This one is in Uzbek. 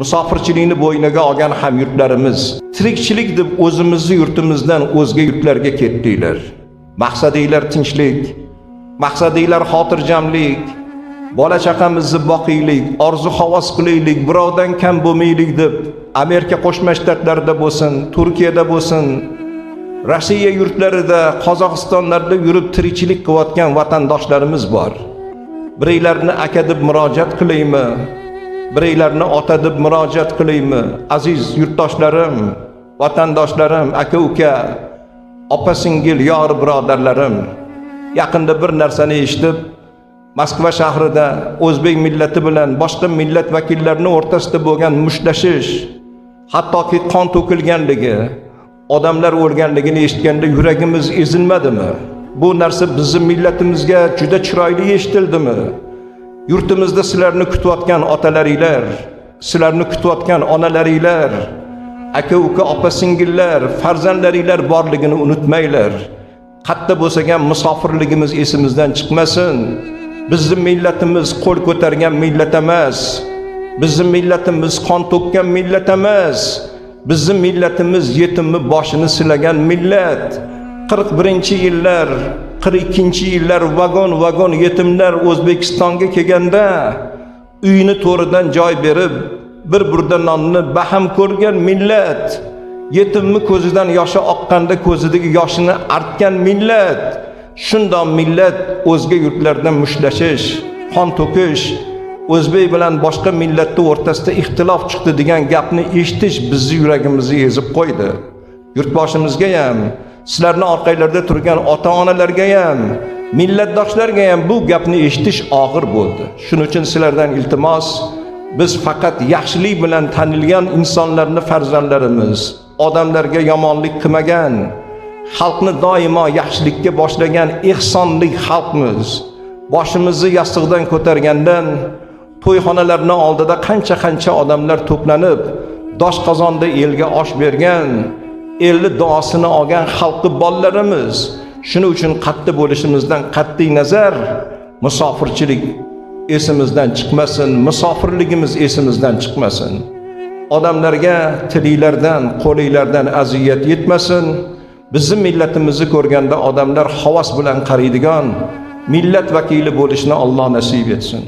musofirchilikni bo'yniga olgan hamyurtlarimiz tirikchilik deb o'zimizni yurtimizdan o'zga yurtlarga ketdinglar. Maqsadinglar tinchlik maqsadinglar xotirjamlik bola chaqamizni boqiylik orzu havas qilaylik birovdan kam bo'lmaylik deb amerika qo'shma shtatlarida bo'lsin turkiyada bo'lsin rossiya yurtlarida qozog'istonlarda yurib tirikchilik qilayotgan vatandoshlarimiz bor. Biringlarni aka deb murojaat qilaymi? Biraylarni ota deb murojaat qilaymi aziz yurtdoshlarim vatandoshlarim aka uka opa singil yor birodarlarim? Yaqinda bir narsani eshitib moskva shahrida o'zbek millati bilan boshqa millat vakillarini o'rtasida bo'lgan mushtlashish hattoki qon to'kilganligi odamlar o'lganligini eshitganda yuragimiz ezilmadimi? Bu narsa bizni millatimizga juda chiroyli eshitildimi? Yurtimizda sizlarni kutayotgan otalaringlar sizlarni kutayotgan onalaringlar aka uka opa singillar farzandlaringlar borligini unutmanglar. Qatta bo'lsa ham musofirligimiz esimizdan chiqmasin. Bizni millatimiz qo'l ko'targan millat emas. Bizni millatimiz qon to'kkan millat emas. Bizni millatimiz yetimni boshini silagan millat. Qirq birinchi yillar qirq yillar vagon vagon yetimlar o'zbekistonga kelganda uyini to'ridan joy berib bir burda nonni baham ko'rgan millat yetimni ko'zidan yoshi oqqanda ko'zidagi yoshini artgan millat shundoq millat o'zga yurtlardan mushlashish qon to'kish o'zbek bilan boshqa millatni o'rtasida ixtilof chiqdi degan gapni eshitish bizni yuragimizni ezib qo'ydi. Yurtboshimizga ham sizlarni orqanglarda turgan ota onalarga ham millatdoshlarga ham bu gapni eshitish og'ir bo'ldi. Shuning uchun sizlardan iltimos biz faqat yaxshilik bilan tanilgan insonlarni farzandlarimiz odamlarga yomonlik qilmagan xalqni doimo yaxshilikka boshlagan ehsonlik xalqmiz. Boshimizni yostiqdan ko'targandan to'yxonalarni oldida qancha qancha odamlar to'planib doshqozonda elga osh bergan elni duosini olgan xalqi bolalarimiz shuning uchun qattiq bo'lishimizdan qat'iy nazar. Musofirchilik esimizdan chiqmasin musofirligimiz esimizdan chiqmasin. Odamlarga tilinglardan qo'linglardan aziyat yetmasin. Bizni millatimizni ko'rganda odamlar havas bilan qaraydigan millat vakili bo'lishni Alloh nasib etsin